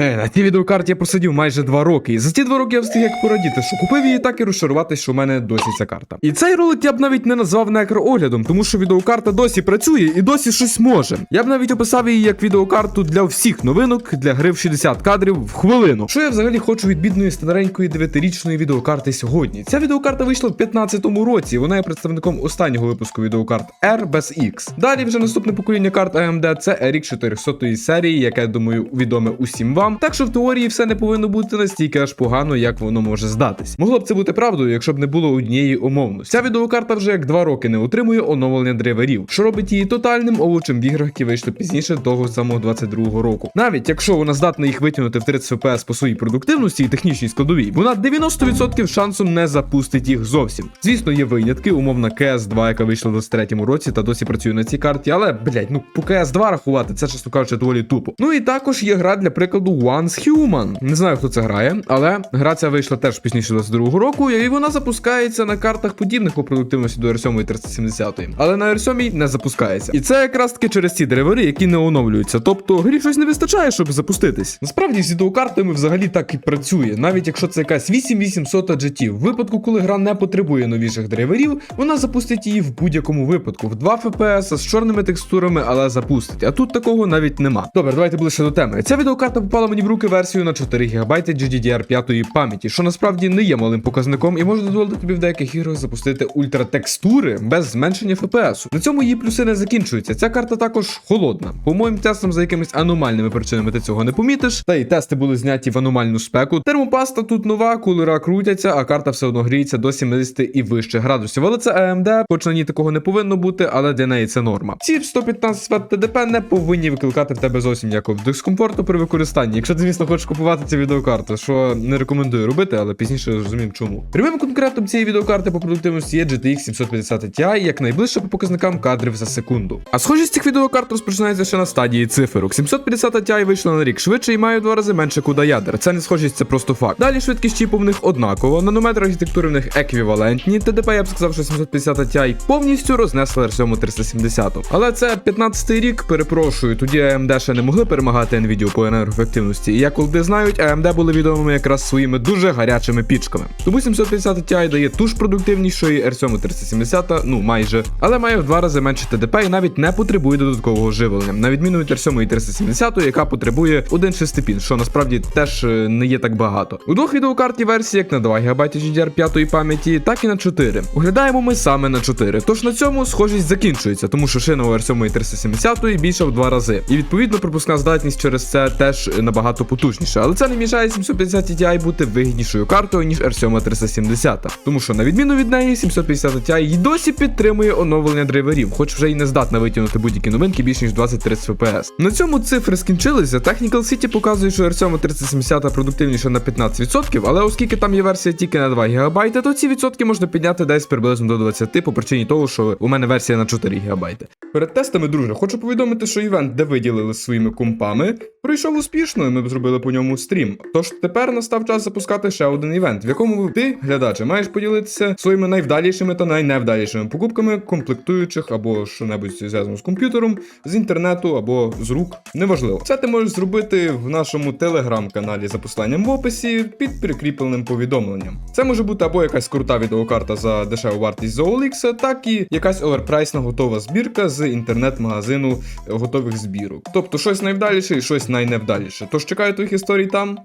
Е, на цій відеокарті я просидів майже два роки, і за ті два роки я встиг як порадіти, що купив її так і розчаруватись, що в мене досі ця карта. І цей ролик я б навіть не назвав некрооглядом, тому що відеокарта досі працює і досі щось може. Я б навіть описав її як відеокарту для всіх новинок для гри в 60 кадрів в хвилину. Що я взагалі хочу від бідної старенької 9-річної відеокарти сьогодні? Ця відеокарта вийшла в 15-му році. Вона є представником останнього випуску відеокарт R без X. Далі вже наступне покоління карт AMD це RX 400 серії, яке думаю відоме усім вам. Так що в теорії все не повинно бути настільки аж погано, як воно може здатись. Могло б це бути правдою, якщо б не було однієї умовності. Ця відеокарта вже як два роки не отримує оновлення драйверів, що робить її тотальним овочем в іграх, які вийшли пізніше того самого 22-го року. Навіть якщо вона здатна їх витягнути в 30 FPS по своїй продуктивності і технічній складовій, вона 90% шансом не запустить їх зовсім. Звісно, є винятки, умовна CS2, яка вийшла в 23-му році та досі працює на цій карті, але блять, ну по CS2 рахувати, це чесно кажучи, доволі тупо. Ну і також є гра для прикладу Once Human. Не знаю, хто це грає, але гра ця вийшла теж пізніше 22-го року, і вона запускається на картах подібних по продуктивності до R7 370. Але на R7 не запускається. І це якраз таки через ці драйвери, які не оновлюються. Тобто грі щось не вистачає, щоб запуститись. Насправді з відеокартами взагалі так і працює, навіть якщо це якась 8800 GT. В випадку, коли гра не потребує новіших драйверів, вона запустить її в будь-якому випадку. В 2 FPS з чорними текстурами, але запустить. А тут такого навіть нема. Добре, давайте ближче до теми. Ця відеокарта попала мені в руки версію на 4 ГБ GDDR5 пам'яті, що насправді не є малим показником і може дозволити тобі в деяких іграх запустити ультратекстури без зменшення FPS. На цьому її плюси не закінчуються. Ця карта також холодна. По моїм тестам за якимись аномальними причинами ти цього не помітиш. Та й тести були зняті в аномальну спеку. Термопаста тут нова, кулера крутяться, а карта все одно гріється до 70 і вище градусів. Але це AMD, хоч на ній такого не повинно бути, але для неї це норма. Ці 115 Вт ТДП не повинні викликати в тебе зовсім ніякого дискомфорту при використанні. Якщо ти, звісно, хочеш купувати цю відеокарту, що не рекомендую робити, але пізніше розуміємо чому. Прямим конкретом цієї відеокарти по продуктивності є GTX 750 Ti, як найближче по показникам кадрів за секунду. А схожість цих відеокарт розпочинається ще на стадії циферок. 750 Ti вийшла на рік швидше і має в два рази менше куда ядер. Це не схожість, це просто факт. Далі швидкість чіпу в них однакова, нанометри архітектури в них еквівалентні. ТДП я б сказав, що 750 Ti повністю рознесла R7 370. Але це 15-й рік, перепрошую. Тоді AMD ще не могли перемагати Nvidia по енергоефективності. І як люди знають, AMD були відомими якраз своїми дуже гарячими пічками. Тому 750 Ti дає ту ж продуктивність, що і R7 370, ну майже, але має в два рази менше ТДП і навіть не потребує додаткового живлення, на відміну від R7 370, яка потребує 1,6 пін, що насправді теж е, не є так багато. У двох відеокарт є версії як на 2 ГБ GDR5 пам'яті, так і на 4. Оглядаємо ми саме на 4. Тож на цьому схожість закінчується, тому що шина у R7 370 більша в два рази. І відповідно пропускна здатність через це теж набагато потужніша. Але це не мішає 750 Ti бути вигіднішою картою, ніж R7 370. Тому що на відміну від неї, 750 Ti й досі підтримує оновлення драйверів, хоч вже й не здатна витягнути будь-які новинки більш ніж 20-30 FPS. На цьому цифри скінчилися. Technical City показує, що R7 370 продуктивніша на 15%, але оскільки там є версія тільки на 2 ГБ, то ці відсотки можна підняти десь приблизно до 20 по причині того, що у мене версія на 4 ГБ. Перед тестами, друже, хочу повідомити, що івент, де виділили своїми компами, пройшов успішно, і ми б зробили по ньому стрім. Тож тепер настав час запускати ще один івент, в якому ти, глядаче, маєш поділитися своїми найвдалішими та найневдалішими покупками комплектуючих або що-небудь зв'язано з комп'ютером, з інтернету або з рук. Неважливо. Це ти можеш зробити в нашому телеграм-каналі за посиланням в описі під прикріпленим повідомленням. Це може бути або якась крута відеокарта за дешеву вартість з OLX, так і якась оверпрайсна готова збірка з інтернет-магазину готових збірок. Тобто щось найвдаліше і щось найневдаліше. Тож чекаю твоїх історій там.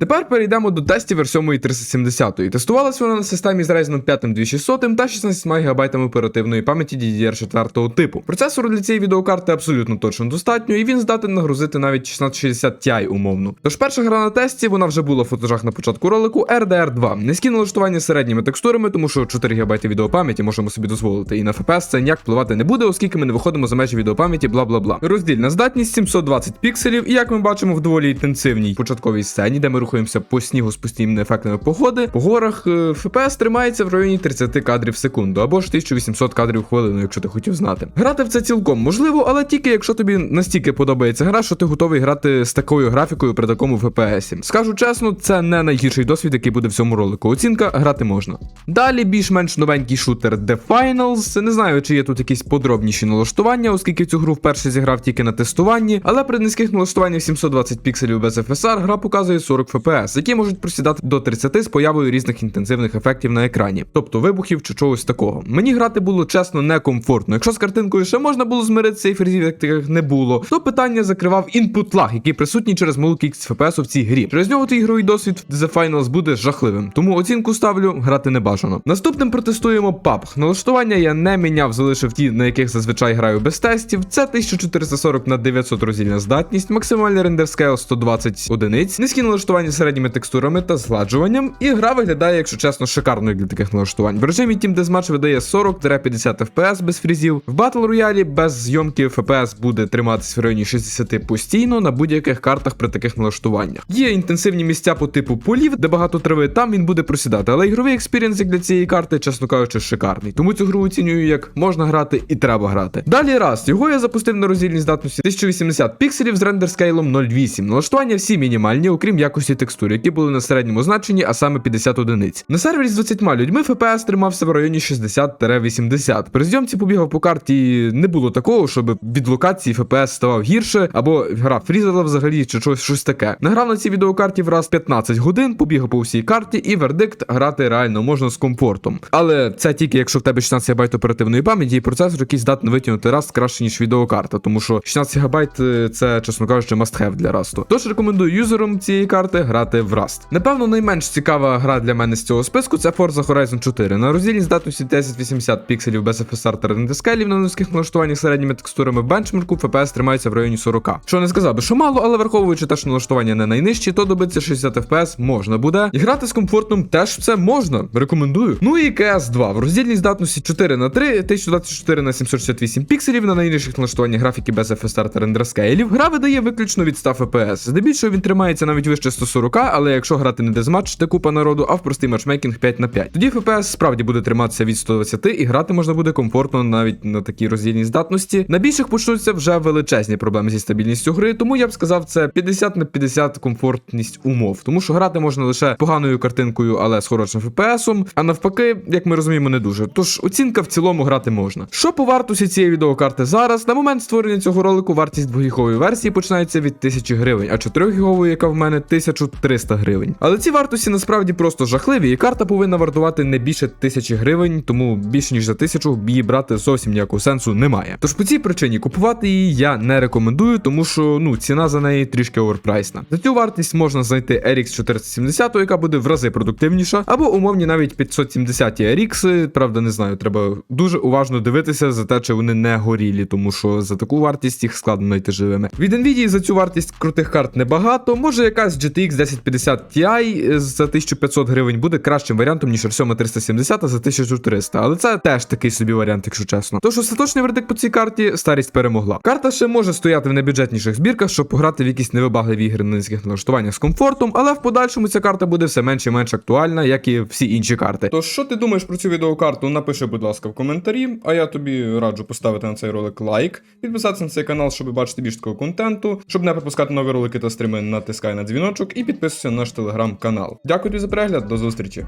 Тепер перейдемо до тестів R7 370. Тестувалась вона на системі з Ryzen 5 2600 та 16 ГБ оперативної пам'яті DDR4 типу. Процесору для цієї відеокарти абсолютно точно достатньо, і він здатен нагрузити навіть 1660 Ti умовно. Тож перша гра на тесті, вона вже була в фотожах на початку ролику RDR 2. Низькі налаштування середніми текстурами, тому що 4 ГБ відеопам'яті можемо собі дозволити. І на FPS це ніяк впливати не буде, оскільки ми не виходимо за межі відеопам'яті, бла бла бла. Роздільна здатність 720 пікселів, і як ми бачимо в доволі інтенсивній початковій сцені, де ми рухаємося по снігу з постійними ефектами погоди. По горах е, FPS тримається в районі 30 кадрів в секунду або ж 1800 кадрів в хвилину, якщо ти хотів знати. Грати в це цілком можливо, але тільки якщо тобі настільки подобається гра, що ти готовий грати з такою графікою при такому FPS. Скажу чесно, це не найгірший досвід, який буде в цьому ролику. Оцінка грати можна. Далі більш-менш новенький шутер The Finals. Не знаю, чи є тут якісь подробніші налаштування, оскільки цю гру вперше зіграв тільки на тестуванні, але при низьких налаштуваннях 720 пікселів без FSR гра показує 40 FPS, які можуть просідати до 30 з появою різних інтенсивних ефектів на екрані, тобто вибухів чи чогось такого. Мені грати було чесно некомфортно. Якщо з картинкою ще можна було змиритися і фрізів як таких не було, то питання закривав інпут лаг, який присутній через малу кількість FPS в цій грі. Через нього твій ігровий досвід The Finals буде жахливим, тому оцінку ставлю грати не бажано. Наступним протестуємо PUBG. Налаштування я не міняв, залишив ті, на яких зазвичай граю без тестів. Це 1440 на 900 роздільна здатність, максимальний рендер скейл 120 одиниць, низькі налаштування середніми текстурами та згладжуванням. І гра виглядає, якщо чесно, шикарною для таких налаштувань. В режимі Team Deathmatch видає 40-50 FPS без фрізів. В Battle Royale без зйомки FPS буде триматись в районі 60 постійно на будь-яких картах при таких налаштуваннях. Є інтенсивні місця по типу полів, де багато трави, там він буде просідати. Але ігровий експірієнс для цієї карти, чесно кажучи, шикарний. Тому цю гру оцінюю як можна грати і треба грати. Далі раз, його я запустив на роздільній здатності 1080 пікселів з рендер скейлом 0.8. Налаштування всі мінімальні, окрім якості текстур, які були на середньому значенні, а саме 50 одиниць. На сервері з 20 людьми FPS тримався в районі 60-80. При зйомці побігав по карті не було такого, щоб від локації FPS ставав гірше, або гра фрізала взагалі чи щось, щось таке. Награв на цій відеокарті враз 15 годин, побігав по всій карті, і вердикт грати реально можна з комфортом. Але це тільки якщо в тебе 16 ГБ оперативної пам'яті і процесор, який здатний витягнути раз краще, ніж відеокарта, тому що 16 ГБ це, чесно кажучи, must have для расту. Тож рекомендую юзерам цієї карти грати в Rust. Напевно, найменш цікава гра для мене з цього списку це Forza Horizon 4. На роздільній здатності 1080 пікселів без FSR та рендескелів на низьких налаштуваннях середніми текстурами бенчмарку FPS тримається в районі 40. Що не сказав би, що мало, але враховуючи те, що налаштування не найнижчі, то добитися 60 FPS можна буде. І грати з комфортом теж це можна. Рекомендую. Ну і CS 2 в роздільній здатності 4 на 3 1024 на 768 пікселів на найнижчих налаштуваннях графіки без FSR та рендерскейлів. Гра видає виключно від 100 FPS. Здебільшого він тримається навіть вище 140, але якщо грати не дезматч, де купа народу, а в простий матчмейкінг 5 на 5. Тоді FPS справді буде триматися від 120 і грати можна буде комфортно навіть на такій роздільній здатності. На більших почнуться вже величезні проблеми зі стабільністю гри, тому я б сказав, це 50 на 50 комфортність умов, тому що грати можна лише поганою картинкою, але з хорошим FPS, а навпаки, як ми розуміємо, не дуже. Tож оцінка в цілому грати можна. Що по вартості цієї відеокарти зараз? На момент створення цього ролику вартість 2 гігової версії починається від 1000 гривень, а 4 гігової, яка в мене 1300 гривень. Але ці вартості насправді просто жахливі, і карта повинна вартувати не більше 1000 гривень, тому більше ніж за 1000 її брати зовсім ніякого сенсу немає. Тож по цій причині купувати її я не рекомендую, тому що ну ціна за неї трішки оверпрайсна. За цю вартість можна знайти RX 470, яка буде в рази продуктивніша, або умовні навіть 570 RX, правда, не знаю, треба дуже уважно дивитися за те, чи вони не горілі, тому що за таку вартість їх складно знайти живими. Від Nvidia за цю вартість крутих карт небагато. Може якась GTX 1050 Ti за 1500 гривень буде кращим варіантом, ніж Rsoma 370 за 1300, але це теж такий собі варіант, якщо чесно. Тож остаточний вердикт по цій карті старість перемогла. Карта ще може стояти в найбюджетніших збірках, щоб пограти в якісь невибагливі ігри на низьких налаштуваннях з комфортом, але в подальшому ця карта буде все менш і менш актуальна, як і всі інші карти. Тож, що ти думаєш про цю відеокарту? Напиши, будь ласка, в коментарі. А я тобі раджу поставити на цей ролик лайк, підписатися на цей канал, щоб бачити більше такого контенту. Щоб не пропускати нові ролики та стріми, натискай на дзвіночок і підписуйся на наш телеграм-канал. Дякую тобі за перегляд, до зустрічі.